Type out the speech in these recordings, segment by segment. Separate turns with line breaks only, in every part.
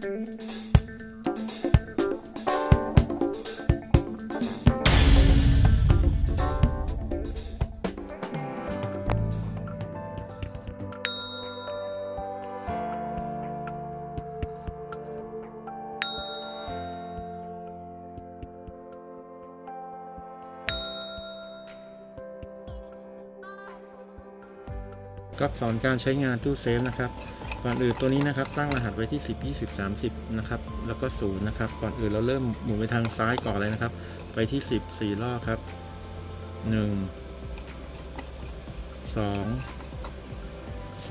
Thank you. ก็สอนการใช้งานตู้เซฟนะครับก่อนอื่นตัวนี้นะครับตั้งรหัสไว้ที่ 10 20 30นะครับแล้วก็0นะครับก่อนอื่นเราเริ่มหมุนไปทางซ้ายก่อนเลยนะครับ ไปที่ 10 4รอบครับ 1 2 3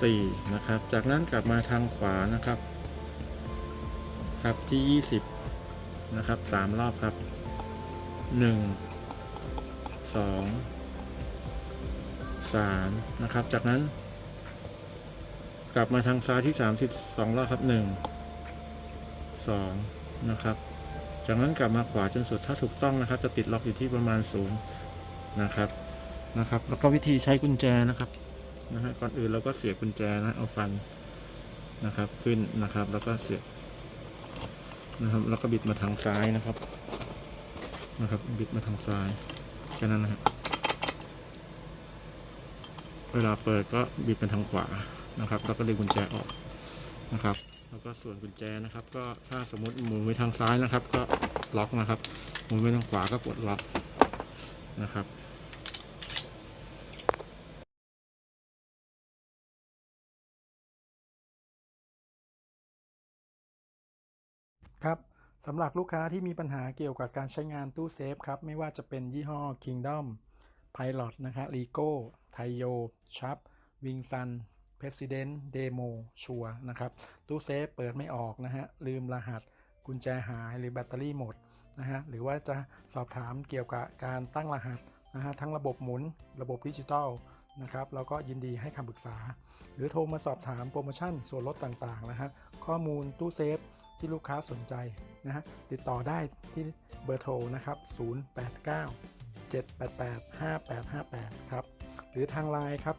4นะครับจากนั้นกลับมาทางขวานะครับครับที่ 20นะครับ3รอบครับ 1 2 3 นะครับ จากนั้น กลับมาทางซ้ายที่ 32รอบครับ 1 2 นะครับ จากนั้นกลับมาขวาจนสุดถ้าถูกต้องนะครับ จะติดล็อกอยู่ที่ประมาณ 0 นะครับนะครับ แล้วก็วิธีใช้กุญแจนะครับนะฮะก่อนอื่นเราก็เสียบกุญแจนะเอาฟันนะครับขึ้นนะครับ แล้วก็เสียบนะครับ แล้วก็บิดมาทางซ้ายนะครับนะครับ บิดมาทางซ้ายแค่นั้นนะครับ เวลาเปิดก็บิดไปทางขวานะครับแล้วก็ดึงกุญแจออกนะครับ แล้วก็ส่วนกุญแจนะครับ ก็ถ้าสมมติหมุนไปทางซ้ายนะครับ ก็ล็อกนะครับหมุนไปทางขวาก็ปลดล็อกนะครับ
ครับสำหรับลูกค้าที่มีปัญหาเกี่ยวกับการใช้งานตู้เซฟครับ ไม่ว่าจะเป็นยี่ห้อ Kingdom Pilot นะครับ Rico t a i y o Sharp Wing Sun President Demo ชัวนะครับ ตู้เซฟเปิดไม่ออกนะฮะ ลืมรหัสกุญแจหายหรือแบตเตอรี่หมดนะฮะ หรือว่าจะสอบถามเกี่ยวกับการตั้งรหัสนะฮะ ทั้งระบบหมุนระบบดิจิตอลนะครับเราก็ยินดีให้คำปรึกษา หรือโทรมาสอบถามโปรโมชั่นส่วนลดต่างๆนะฮะข้อมูลตู้เซฟที่ลูกค้าสนใจนะฮะติดต่อได้ที่เบอร์โทรนะครับ 089 788 5858 ครับ หรือทางไลน์ครับ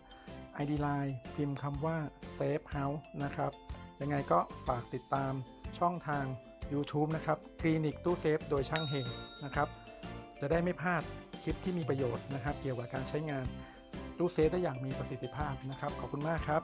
ID Line พิมพ์คำว่า Safe House นะครับ ยังไงก็ฝากติดตามช่องทาง YouTube นะครับ คลินิกตู้เซฟโดยช่างเฮงนะครับ จะได้ไม่พลาดคลิปที่มีประโยชน์นะครับ เกี่ยวกับการใช้งานตู้เซฟได้อย่างมีประสิทธิภาพนะครับ ขอบคุณมากครับ